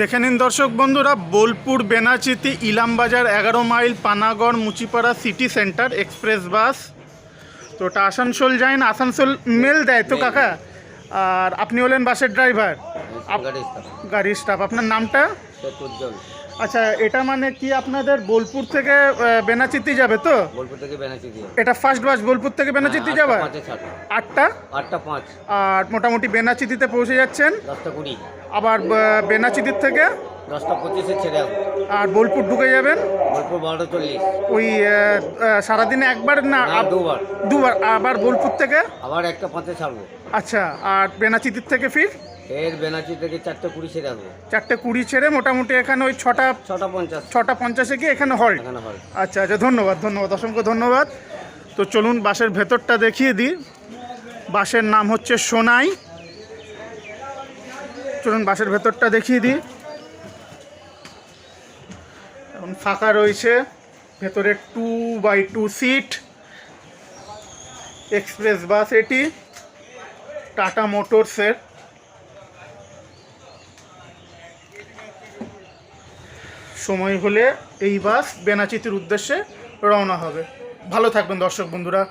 দেখে নিন দর্শক বন্ধুরা বোলপুর বেনাচিতি ইলামবাজার এগারো mile Panagarh Muchipara city centre express bus. তো ওটা আসানসোল যায় না আসানসোল মেল দেয় তো কাকা? আর আপনি হলেন বাসের ড্রাইভার গাড়ির স্টাফ আপনার নামটা? আচ্ছা এটা মানে কি আপনাদের বোলপুর থেকে বেনাচিতি যাবে তো? বোলপুর থেকে বেনাচি দিয়ে এটা ফার্স্ট বাস বোলপুর থেকে বেনাচিতি যাবে? আটটা আটটা? পাঁচ। আর মোটামুটি বেনাচিতিতে পৌঁছে যাচ্ছেন। দশটা কুড়ি। আবার বেনাচিতির থেকে? দশটা পঁচিশে ছেড়ে আর বোলপুর ঢুকে যাবেন? বোলপুর বারোটা চল্লিশ। ওই সারাদিনে একবার না না দুবার। দুবার আবার বোলপুর থেকে? আবার একটা পাঁচে ছাড়বো। আচ্ছা আর বেনাচিতির থেকে ফির? এর বেনাচি থেকে চারটে কুড়ি ছেড়ে আসব। চারটে কুড়ি ছেড়ে মোটামুটি এখানে ওই ছটা ছটা পঞ্চাশ। ছটা পঞ্চাশে গিয়ে এখানে হল্ট এখানে হয় আচ্ছা আচ্ছা ধন্যবাদ ধন্যবাদ অসংখ্য ধন্যবাদ। তো চলুন বাসের ভেতরটা দেখিয়ে দিই। বাসের নাম হচ্ছে সোনাই। চলুন বাসের ভেতরটা দেখিয়ে দিই। এখন ফাঁকা রয়েছে। ভেতরে two by two seat express bus এটি টাটা মোটরসের। সময় হলে এই বাস বেনাচিতির উদ্দেশ্যে রওনা হবে। ভালো থাকবেন দর্শক বন্ধুরা।